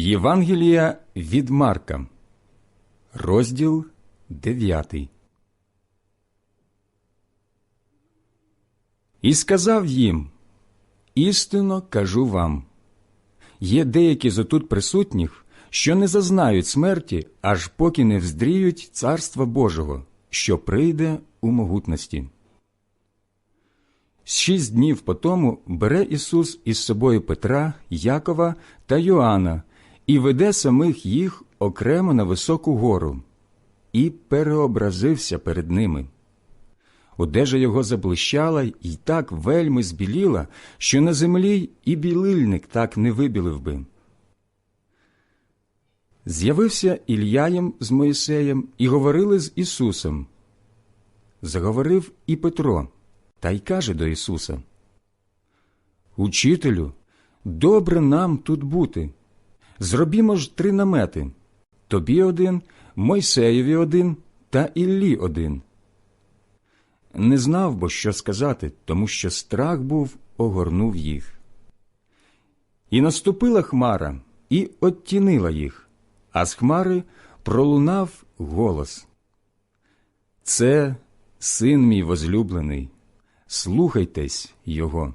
Євангелія від Марка, розділ 9. І сказав їм: Істинно кажу вам: є деякі з отут присутніх, що не зазнають смерті, аж поки не вздріють Царства Божого, що прийде у могутності. Шість днів по тому бере Ісус із собою Петра, Якова та Йоанна і веде самих їх окремо на високу гору, і переобразився перед ними. Одежа його заблищала і так вельми збіліла, що на землі і білильник так не вибілив би. З'явився Ілля їм з Моїсеєм і говорили з Ісусом. Заговорив і Петро, та й каже до Ісуса: Учителю, добре нам тут бути. Зробімо ж три намети тобі один, Мойсеєві один та Іллі один. Не знав бо, що сказати, тому що страх був огорнув їх. І наступила хмара і оттінила їх, а з хмари пролунав голос. Це син мій возлюблений, слухайтесь його.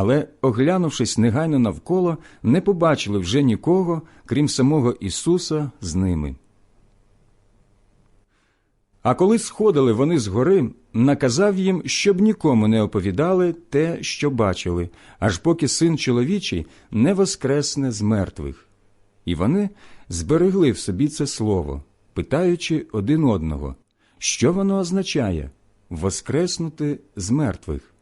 Але, оглянувшись негайно навколо, не побачили вже нікого, крім самого Ісуса з ними. А коли сходили вони з гори, наказав їм, щоб нікому не оповідали те, що бачили, аж поки син чоловічий не воскресне з мертвих. І вони зберегли в собі це слово, питаючи один одного, що воно означає воскреснути з мертвих.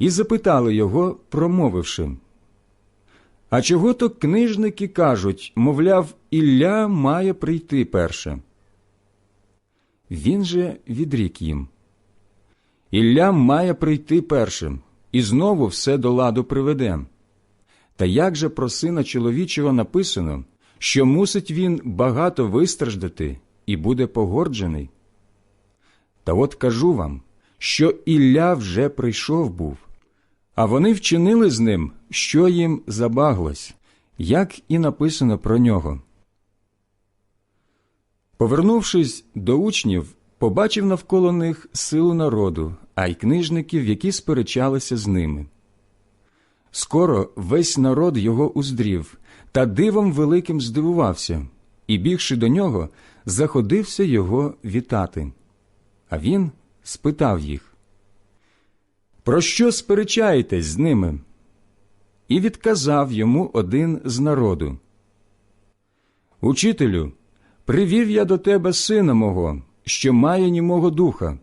І запитали його, промовивши. А чого то книжники кажуть, мовляв, Ілля має прийти перше. Він же відрік їм. Ілля має прийти першим, і знову все до ладу приведе. Та як же про сина чоловічого написано, що мусить він багато вистраждати і буде погорджений? Та от кажу вам, що Ілля вже прийшов був, а вони вчинили з ним, що їм забаглось, як і написано про нього. Повернувшись до учнів, побачив навколо них силу народу, а й книжників, які сперечалися з ними. Скоро весь народ його уздрів та дивом великим здивувався, і, бігши до нього, заходився його вітати. А він спитав їх Про що сперечаєтесь з ними? І відказав йому один з народу. Учителю, Привів я до тебе сина мого, що має німого духа,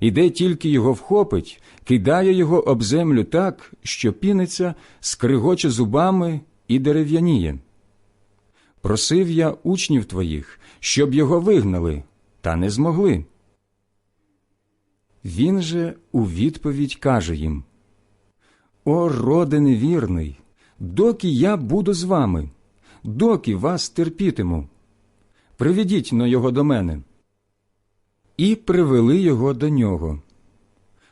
і де тільки його вхопить, кидає його об землю так, що піниться, скригоче зубами і дерев'яніє. Просив я учнів твоїх, щоб його вигнали, та не змогли. Він же у відповідь каже їм О, роде невірний, доки я буду з вами, доки вас терпітиму приведіть но його до мене. І привели його до нього.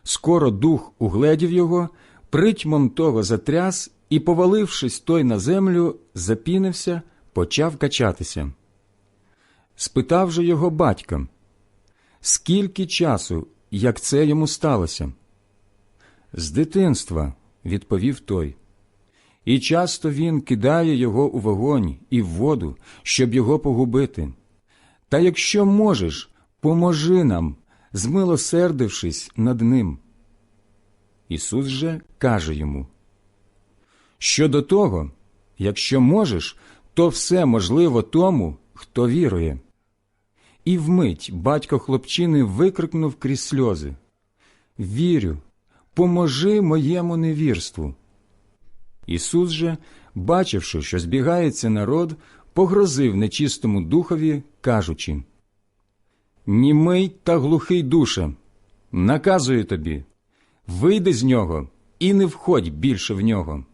Скоро дух угледів його, притьмом того затряс і, повалившись той на землю, запінився, почав качатися. Спитав же його батька, скільки часу, як це йому сталося? З дитинства, відповів той. І часто він кидає його у вогонь і в воду, щоб його погубити. Та якщо можеш, поможи нам, змилосердившись над ним. Ісус же каже йому Щодо того, якщо можеш, то все можливо тому, хто вірує. І вмить батько хлопчини викрикнув крізь сльози Вірю, поможи моєму невірству. Ісус же, бачивши, що збігається народ, погрозив нечистому духові, кажучи Німий та глухий душе, наказую тобі, вийди з нього і не входь більше в нього.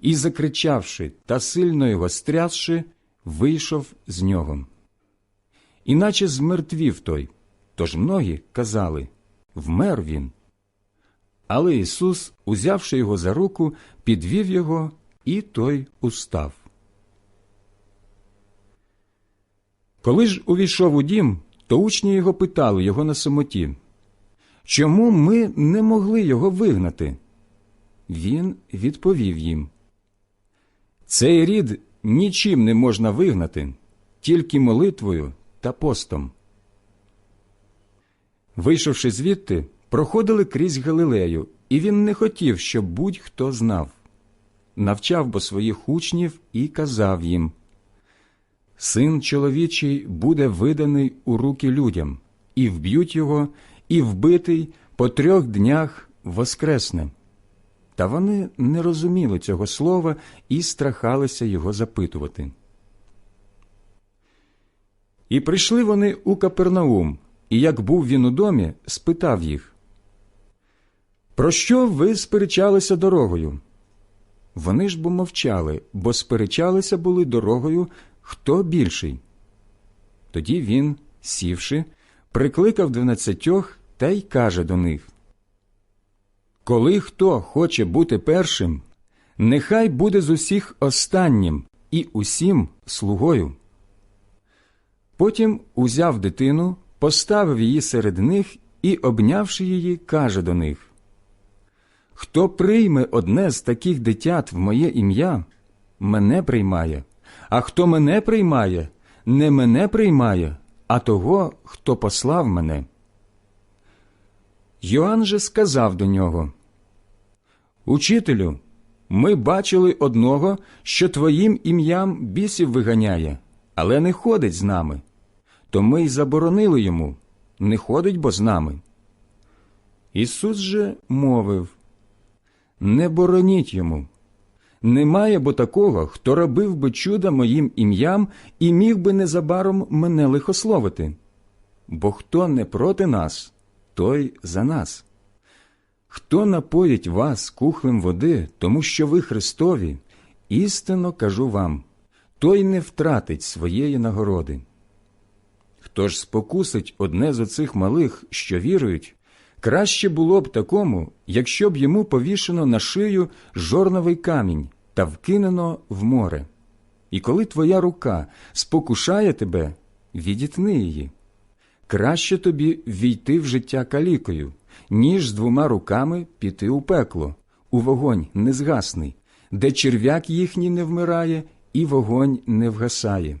І, закричавши та сильно його стрясши, вийшов з нього. Іначе змертвів той, тож многі казали вмер він. Але Ісус, узявши його за руку, підвів його і той устав. Коли ж увійшов у дім, то учні його питали його на самоті, чому ми не могли його вигнати? Він відповів їм Цей рід нічим не можна вигнати, тільки молитвою та постом. Вийшовши звідти, проходили крізь Галилею, і він не хотів, щоб будь-хто знав. Навчав бо своїх учнів і казав їм Син чоловічий буде виданий у руки людям, і вб'ють його, і вбитий по трьох днях воскресне. Та вони не розуміли цього слова і страхалися його запитувати. І прийшли вони у Капернаум, і як був він у домі, спитав їх Про що ви сперечалися дорогою? Вони ж бо мовчали, бо сперечалися були дорогою хто більший. Тоді він, сівши, прикликав дванадцятьох та й каже до них Коли хто хоче бути першим, нехай буде з усіх останнім і усім слугою. Потім узяв дитину, поставив її серед них і, обнявши її, каже до них Хто прийме одне з таких дитят в моє ім'я, мене приймає, а хто мене приймає, не мене приймає, а того, хто послав мене. Йоанн же сказав до нього Учителю, ми бачили одного, що твоїм ім'ям бісів виганяє, але не ходить з нами. То ми й заборонили йому не ходить бо з нами. Ісус же мовив Не бороніть йому. Немає бо такого, хто робив би чуда моїм ім'ям і міг би незабаром мене лихословити. Бо хто не проти нас, той за нас. Хто напоїть вас кухлем води, тому що ви Христові, істинно кажу вам, той не втратить своєї нагороди. Хто ж спокусить одне з оцих малих, що вірують, краще було б такому, якщо б йому повішено на шию жорновий камінь та вкинено в море. І коли твоя рука спокушає тебе, відітни її. Краще тобі війти в життя калікою, ніж з двома руками піти у пекло, у вогонь незгасний, де черв'як їхній не вмирає, і вогонь не вгасає.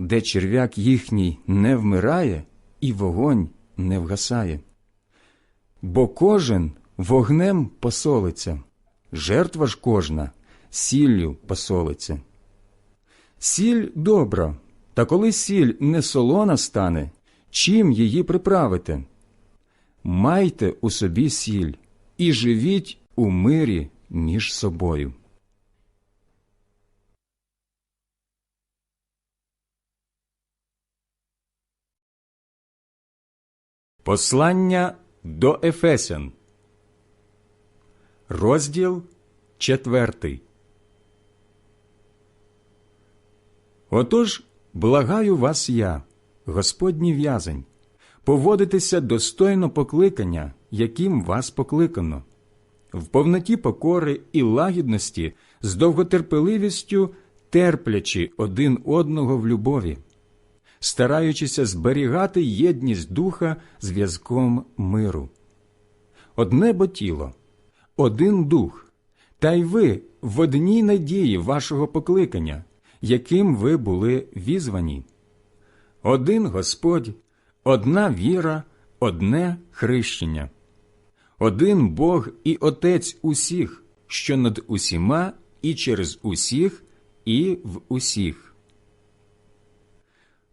де черв'як їхній не вмирає і вогонь не вгасає. Бо кожен вогнем посолиться, жертва ж кожна сіллю посолиться. Сіль добра, та коли сіль не солона стане, чим її приправите? Майте у собі сіль і живіть у мирі між собою. Послання до Ефесян, розділ четвертий. Отож, благаю вас я, Господній в'язень, поводитися достойно покликання, яким вас покликано, в повноті покори і лагідності, з довготерпеливістю терплячи один одного в любові стараючися зберігати єдність духа зв'язком миру. Одне бо тіло, один дух, та й ви в одній надії вашого покликання, яким ви були візвані. Один Господь, одна віра, одне хрещення, один Бог і Отець усіх, що над усіма і через усіх, і в усіх.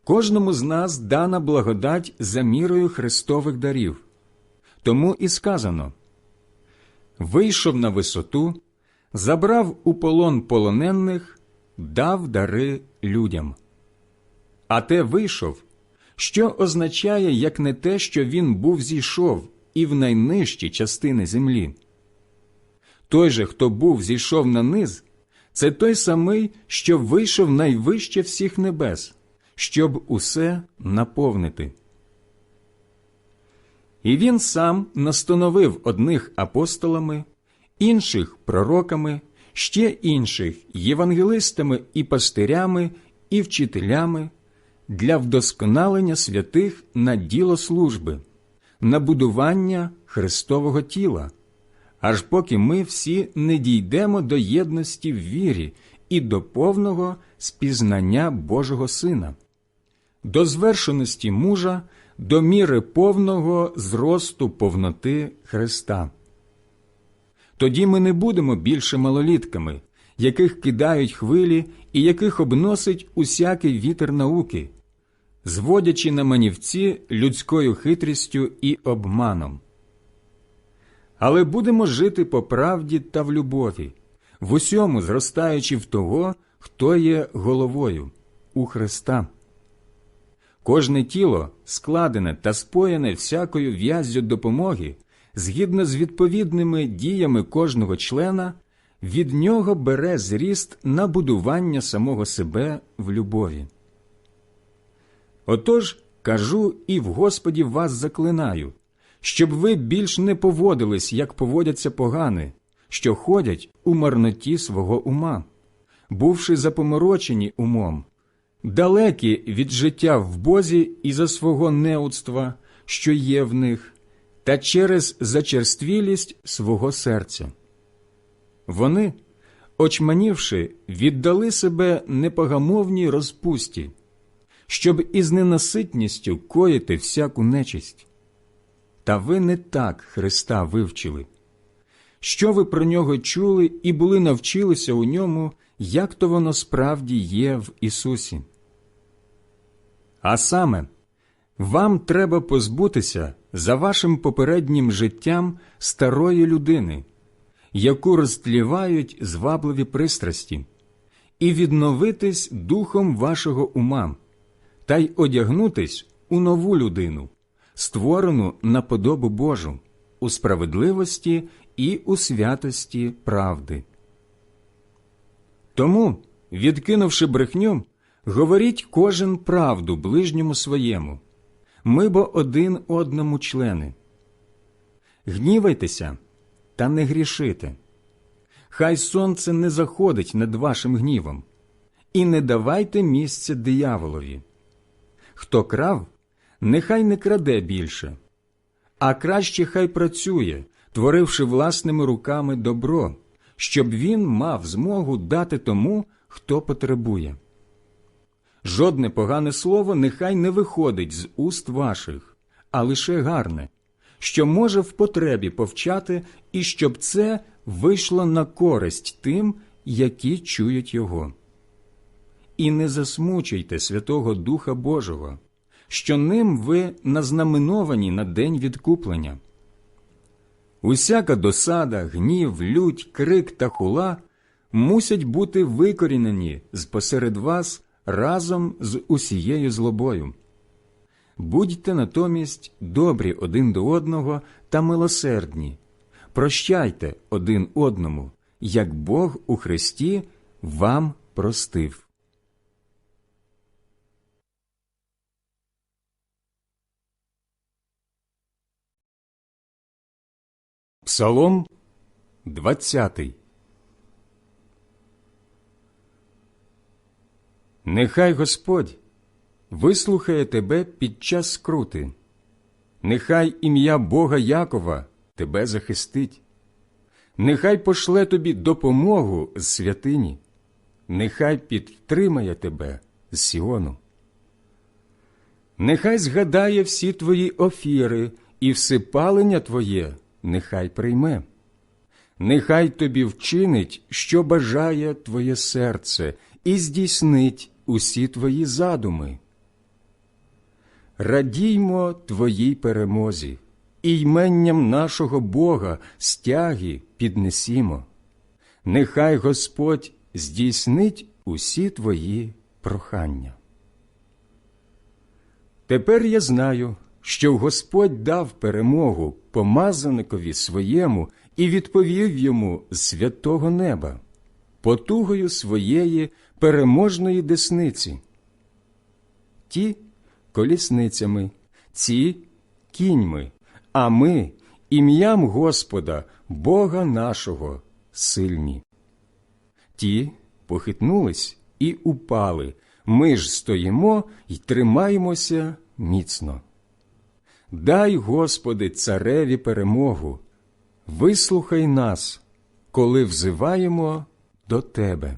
Кожному з нас дана благодать за мірою Христових дарів. Тому і сказано вийшов на висоту, забрав у полон полонених, дав дари людям. А те вийшов, що означає, як не те, що він був зійшов і в найнижчі частини землі. Той же, хто був зійшов на низ, це той самий, що вийшов найвище всіх небес, щоб усе наповнити. І він сам настановив одних апостолами, інших пророками, ще інших євангелистами і пастирями і вчителями для вдосконалення святих на діло служби, на будування Христового тіла, аж поки ми всі не дійдемо до єдності в вірі і до повного спізнання Божого Сина, до звершеності мужа, до міри повного зросту повноти Христа. Тоді ми не будемо більше малолітками, яких кидають хвилі і яких обносить усякий вітер науки, зводячи на манівці людською хитрістю і обманом. Але будемо жити по правді та в любові, в усьому зростаючи в того, хто є головою у Христа. Кожне тіло, складене та споєне всякою в'яззю допомоги, згідно з відповідними діями кожного члена, від нього бере зріст на будування самого себе в любові. Отож кажу і в Господі вас заклинаю, щоб ви більш не поводились, як поводяться погани, що ходять у марноті свого ума, бувши запоморочені умом, далекі від життя в Бозі і за свого неудства, що є в них, та через зачерствілість свого серця. Вони, очманівши, віддали себе непогамовній розпусті, щоб із ненаситністю коїти всяку нечисть. Та ви не так Христа вивчили. Що ви про нього чули і були навчилися у ньому, як то воно справді є в Ісусі? А саме, вам треба позбутися за вашим попереднім життям старої людини, яку розтлівають звабливі пристрасті, і відновитись духом вашого ума, та й одягнутись у нову людину, створену на подобу Божу, у справедливості і у святості правди. Тому, відкинувши брехню, говоріть кожен правду ближньому своєму, ми бо один одному члени. Гнівайтеся та не грішите. Хай сонце не заходить над вашим гнівом, і не давайте місця дияволові. Хто крав, нехай не краде більше, а краще хай працює, творивши власними руками добро, щоб він мав змогу дати тому, хто потребує. Жодне погане слово нехай не виходить з уст ваших, а лише гарне, що може в потребі повчати, і щоб це вийшло на користь тим, які чують його. І не засмучуйте Святого Духа Божого, що ним ви назнаменовані на день відкуплення. Усяка досада, гнів, лють, крик та хула мусять бути викорінені з посеред вас разом з усією злобою. Будьте натомість добрі один до одного та милосердні, прощайте один одному, як Бог у Христі вам простив. Псалом 20 Нехай Господь вислухає тебе під час скрути, нехай ім'я Бога Якова тебе захистить, нехай пошле тобі допомогу з святині, нехай підтримає тебе з Сіону. Нехай згадає всі твої офіри і всипалення твоє нехай прийме. Нехай тобі вчинить, що бажає твоє серце, і здійснить усі твої задуми. Радіймо твоїй перемозі, і йменням нашого Бога стяги піднесімо. нехай Господь здійснить усі твої прохання. Тепер я знаю, що Господь дав перемогу помазаникові своєму і відповів йому з святого неба, потугою своєї переможної десниці. Ті колісницями, ці кіньми, а ми ім'ям Господа, Бога нашого, сильні. Ті похитнулись і упали. Ми ж стоїмо й тримаємося міцно. Дай, Господи, цареві перемогу, вислухай нас, коли взиваємо до Тебе.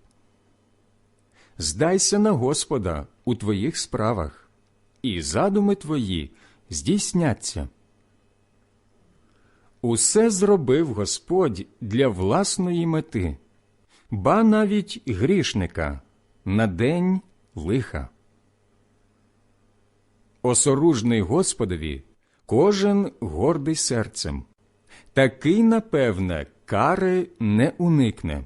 Здайся на Господа у твоїх справах, і задуми твої здійсняться. Усе зробив Господь для власної мети, ба навіть грішника на день лиха. Осоружний Господові кожен гордий серцем, такий, напевне, кари не уникне.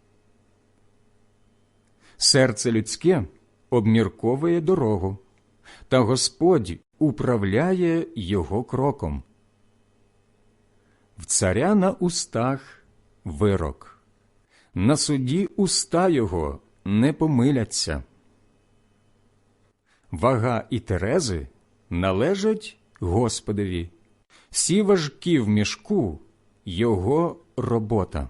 Серце людське обмірковує дорогу, та Господь управляє його кроком. В царя на устах вирок, на суді уста його не помиляться. Вага і терези належать Господові, всі важкі в мішку його робота.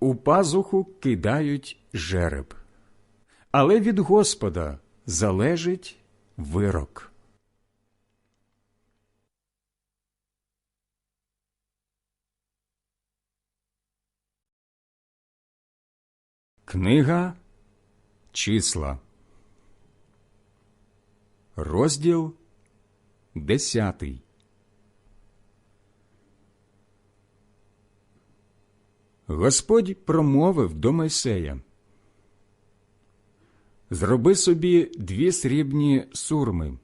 У пазуху кидають жереб, але від Господа залежить вирок. Книга Числа, розділ десятий. Господь промовив до Мойсея Зроби собі дві срібні сурми,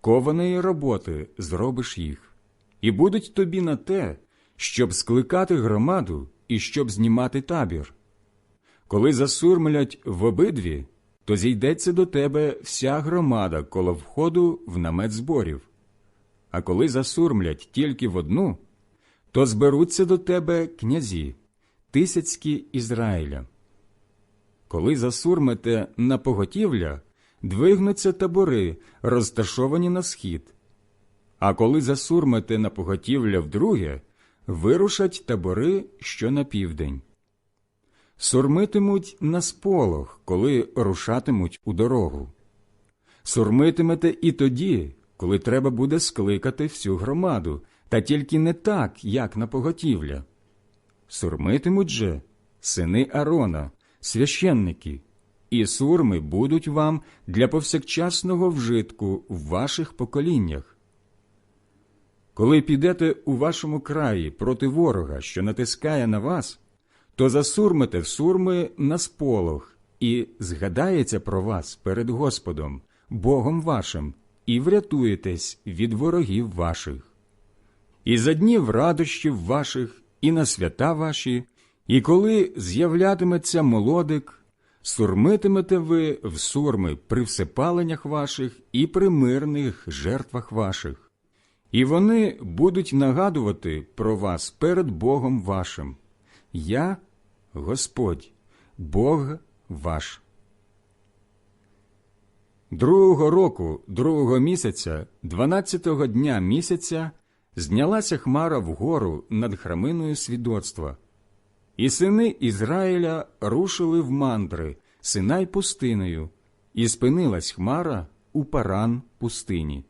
кованої роботи зробиш їх, і будуть тобі на те, щоб скликати громаду і щоб знімати табір. Коли засурмлять в обидві, то зійдеться до тебе вся громада коло входу в намет зборів. А коли засурмлять тільки в одну, то зберуться до тебе князі, тисяцькі Ізраїля. Коли засурмите на поготівля, двигнуться табори, розташовані на схід. А коли засурмите на поготівля вдруге, вирушать табори, що на південь. Сурмитимуть на сполох, коли рушатимуть у дорогу. Сурмитимете і тоді, коли треба буде скликати всю громаду, та тільки не так, як на поготівля. Сурмитимуть же сини Арона, священники, і сурми будуть вам для повсякчасного вжитку в ваших поколіннях. Коли підете у вашому краї проти ворога, що натискає на вас, то засурмите в сурми на сполох, і згадається про вас перед Господом, Богом вашим, і врятуєтесь від ворогів ваших. І за днів радощів ваших, і на свята ваші, і коли з'являтиметься молодик, сурмитимете ви в сурми при всепаленнях ваших і при мирних жертвах ваших, і вони будуть нагадувати про вас перед Богом вашим. Я Господь, Бог ваш. Другого року, другого місяця, дванадцятого дня місяця, знялася хмара вгору над храминою свідоцтва, і сини Ізраїля рушили в мандри, синай пустиною, і спинилась хмара у паран пустині.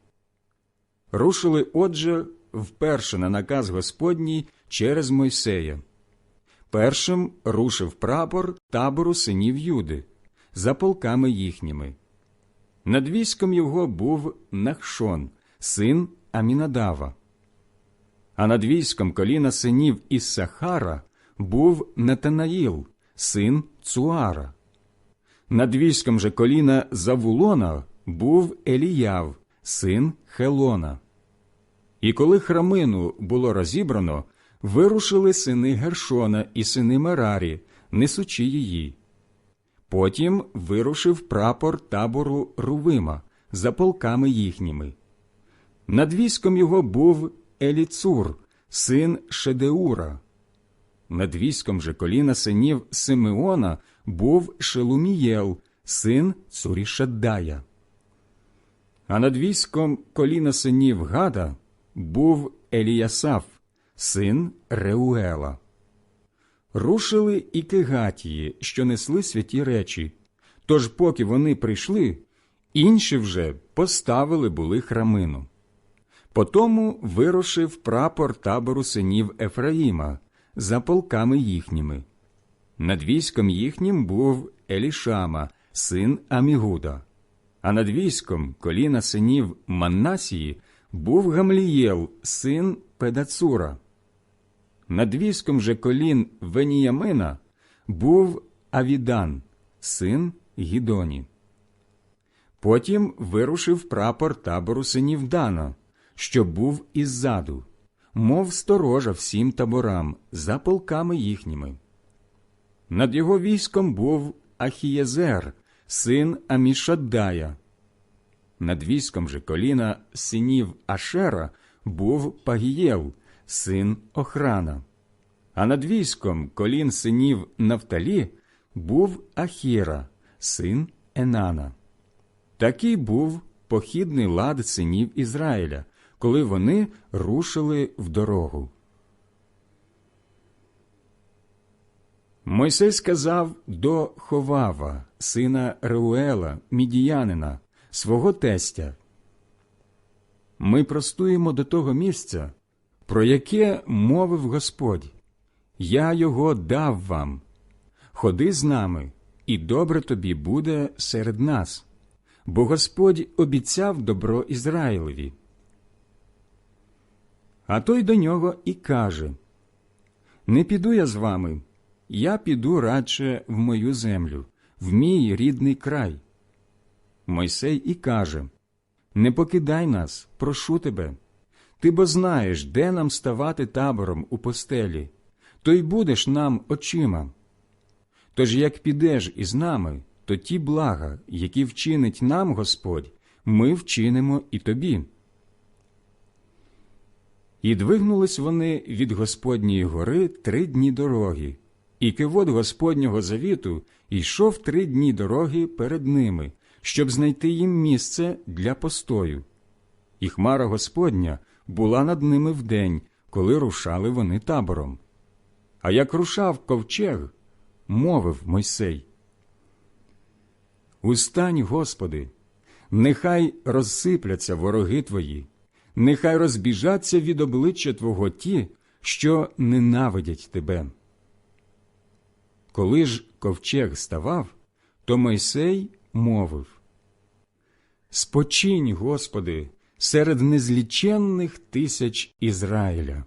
Рушили, отже, вперше на наказ Господній через Мойсея. Першим рушив прапор табору синів Юди за полками їхніми. Над військом його був Нахшон, син Амінадава. А над військом коліна синів Іссахара був Нетанаїл, син Цуара. Над військом же коліна Завулона був Еліяв, син Хелона. І коли храмину було розібрано, вирушили сини Гершона і сини Мерарі, несучи її. Потім вирушив прапор табору Рувима за полками їхніми. Над військом його був Еліцур, син Шедеура. Над військом же коліна синів Симеона був Шелумієл, син Цурішаддая. А над військом коліна синів Гада був Еліясаф, син Реуела. Рушили і кегатії, що несли святі речі. Тож, поки вони прийшли, інші вже поставили були храмину. Потому вирушив прапор табору синів Ефраїма за полками їхніми. Над військом їхнім був Елішама, син Амігуда, а над військом коліна синів Маннасії був Гамлієл, син Педацура. Над військом же колін Веніямина був Авідан, син Гідоні. Потім вирушив прапор табору синів Дана, що був іззаду, мов сторожа всім таборам за полками їхніми. Над його військом був Ахієзер, син Амішаддая. Над військом же коліна синів Ашера був Пагієл, син Охрана. А над військом колін синів Нафталі був Ахіра, син Енана. Такий був похідний лад синів Ізраїля, коли вони рушили в дорогу. Мойсей сказав до Ховава, сина Реуела, мідіянина, свого тестя. Ми простуємо до того місця, про яке мовив Господь. Я його дав вам. Ходи з нами, і добре тобі буде серед нас, бо Господь обіцяв добро Ізраїлеві. А той до нього і каже: Не піду я з вами, я піду радше в мою землю, в мій рідний край. Мойсей і каже: Не покидай нас, прошу тебе. Ти бо знаєш, де нам ставати табором у постелі, то й будеш нам очима. Тож як підеш із нами, то ті блага, які вчинить нам Господь, ми вчинимо і тобі. І двигнулись вони від Господньої гори три дні дороги, і кивот Господнього завіту йшов три дні дороги перед ними, щоб знайти їм місце для постою. І хмара Господня була над ними вдень, коли рушали вони табором. А як рушав ковчег, мовив Мойсей. Устань, Господи, нехай розсипляться вороги твої, нехай розбіжаться від обличчя Твого ті, що ненавидять тебе. Коли ж ковчег ставав, то Мойсей мовив Спочинь, Господи, серед незліченних тисяч Ізраїля.